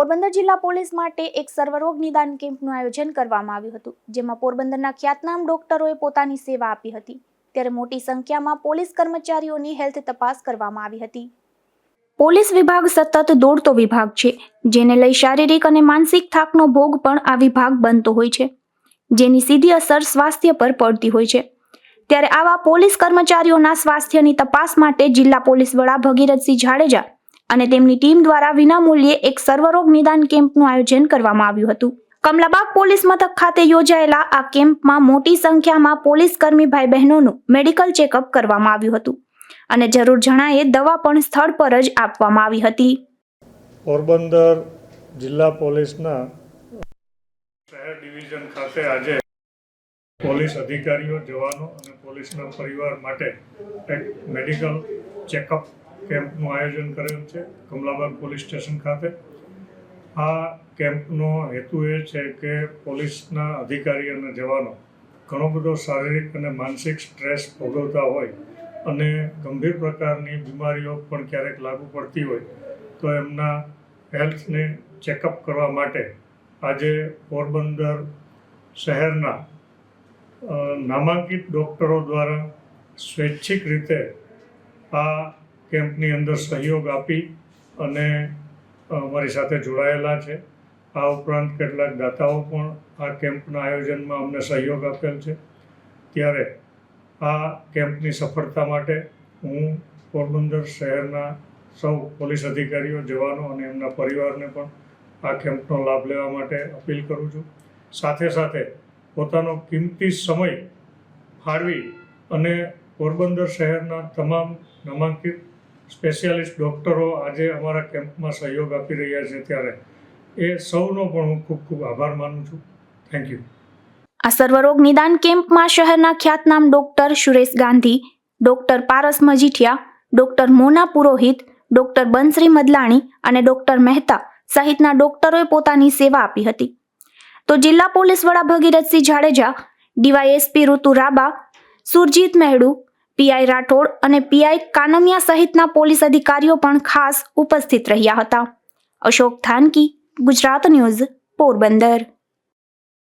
પોરબંદર જિલ્લા પોલીસ માટે એક સર્વરોગ નિદાન કેમ્પનું આયોજન કરવામાં આવ્યું હતું, જેમાં પોરબંદરના ખ્યાતનામ ડોક્ટરોએ પોતાની સેવા આપી હતી. ત્યારે મોટી સંખ્યામાં પોલીસ કર્મચારીઓની હેલ્થ તપાસ કરવામાં આવી હતી. પોલીસ વિભાગ સતત દોડતો વિભાગ છે, જેને લઈ શારીરિક અને માનસિક થાકનો ભોગ પણ આ વિભાગ બનતો હોય છે, જેની સીધી અસર સ્વાસ્થ્ય પર પડતી હોય છે. ત્યારે આવા પોલીસ કર્મચારીઓના સ્વાસ્થ્યની તપાસ માટે જિલ્લા પોલીસ વડા ભગીરથસિંહ જાડેજા અને તેમની ટીમ દ્વારા વિનામૂલ્યે એક સર્વરોગ નિદાન કેમ્પનું આયોજન કરવામાં આવ્યું હતું. કમલાબાગ પોલીસ મથક ખાતે યોજાયેલા આ કેમ્પમાં મોટી સંખ્યામાં પોલીસ કર્મી ભાઈ બહેનોનું મેડિકલ ચેકઅપ કરવામાં આવ્યું હતું અને જરૂર જણાયે દવા પણ સ્થળ પર જ આપવામાં આવી હતી. પોરબંદર જિલ્લા પોલીસના શહેર ડિવિઝન ખાતે આજે પોલીસ અધિકારીઓ જવાનો અને પોલીસના પરિવાર માટે એક મેડિકલ ચેકઅપ કેમ્પનું આયોજન કરેલ છે, કમલાબાગ પોલીસ સ્ટેશન ખાતે. આ કેમ્પનો હેતુ એ છે કે પોલીસના અધિકારી અને જવાનો ઘણો બધો શારીરિક અને માનસિક સ્ટ્રેસ ભોગવતા હોય અને ગંભીર પ્રકારની બીમારીઓ પણ ક્યારેક લાગુ પડતી હોય, તો એમના હેલ્થને ચેકઅપ કરવા માટે આજે પોરબંદર શહેરના નામાંકિત ડૉક્ટરો દ્વારા સ્વૈચ્છિક રીતે આ કેમ્પની અંદર સહયોગ આપી અને અમારી સાથે જોડાયેલા છે. આ ઉપરાંત કેટલાક દાતાઓ પણ આ કેમ્પના આયોજનમાં અમને સહયોગ આપેલ છે. ત્યારે આ કેમ્પની સફળતા માટે હું પોરબંદર શહેરના સૌ પોલીસ અધિકારીઓ, જવાનો અને એમના પરિવારને પણ આ કેમ્પનો લાભ લેવા માટે અપીલ કરું છું. સાથે સાથે પોતાનો કિંમતી સમય ફાળવી અને પોરબંદર શહેરના તમામ નામાંકિત સ્પેશિયાલિસ્ટ ડૉક્ટરો આજે અમારા કેમ્પમાં સહયોગ આપી રહ્યા છે ત્યારે. એ સૌનો પણ હું ખૂબ ખૂબ આભાર માનું છું. થેન્ક યુ આ સર્વરોગ નિદાન કેમ્પમાં શહેરના ખ્યાતનામ doctor Suresh Gandhi, doctor Paras Majithia, doctor Mona Purohit, doctor Bansari Madlani અને ડોક્ટર મહેતા સહિતના ડોક્ટરોએ પોતાની સેવા આપી હતી. તો જિલ્લા પોલીસ વડા ભગીરથસિંહ જાડેજા, ડીવાયએસપી ઋતુ રાબા, સુરજીત મહેડુ પીઆઈ રાઠોડ અને પીઆઈ કાનમિયા સહિતના પોલીસ અધિકારીઓ પણ ખાસ ઉપસ્થિત રહ્યા હતા. અશોક થાનકી, ગુજરાત ન્યૂઝ, પોરબંદર.